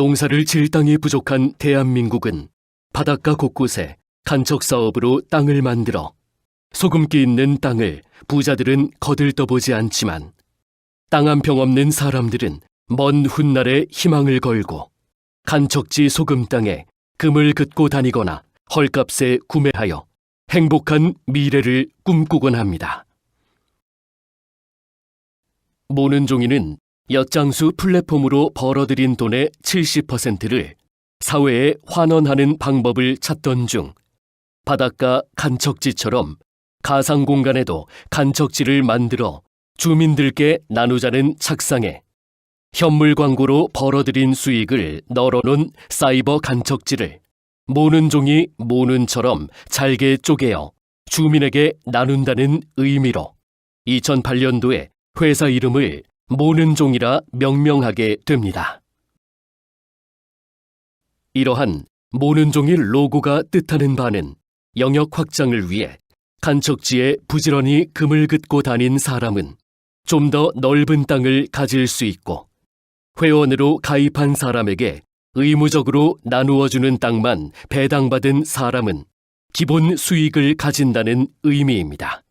농사를 질 땅이 부족한 대한민국은 바닷가 곳곳에 간척 사업으로 땅을 만들어 소금기 있는 땅을 부자들은 거들떠보지 않지만 땅 한 평 없는 사람들은 먼 훗날에 희망을 걸고 간척지 소금 땅에 금을 긋고 다니거나 헐값에 구매하여 행복한 미래를 꿈꾸곤 합니다. 모는 종이는 엿장수 플랫폼으로 벌어들인 돈의 70%를 사회에 환원하는 방법을 찾던 중 바닷가 간척지처럼 가상 공간에도 간척지를 만들어 주민들께 나누자는 착상에 현물 광고로 벌어들인 수익을 널어놓은 사이버 간척지를 모는 종이 모는처럼 잘게 쪼개어 주민에게 나눈다는 의미로 2008년도에 회사 이름을 모는 종이라 명명하게 됩니다. 이러한 모는 종이 로고가 뜻하는 바는 영역 확장을 위해 간척지에 부지런히 금을 긋고 다닌 사람은 좀 더 넓은 땅을 가질 수 있고 회원으로 가입한 사람에게 의무적으로 나누어주는 땅만 배당받은 사람은 기본 수익을 가진다는 의미입니다.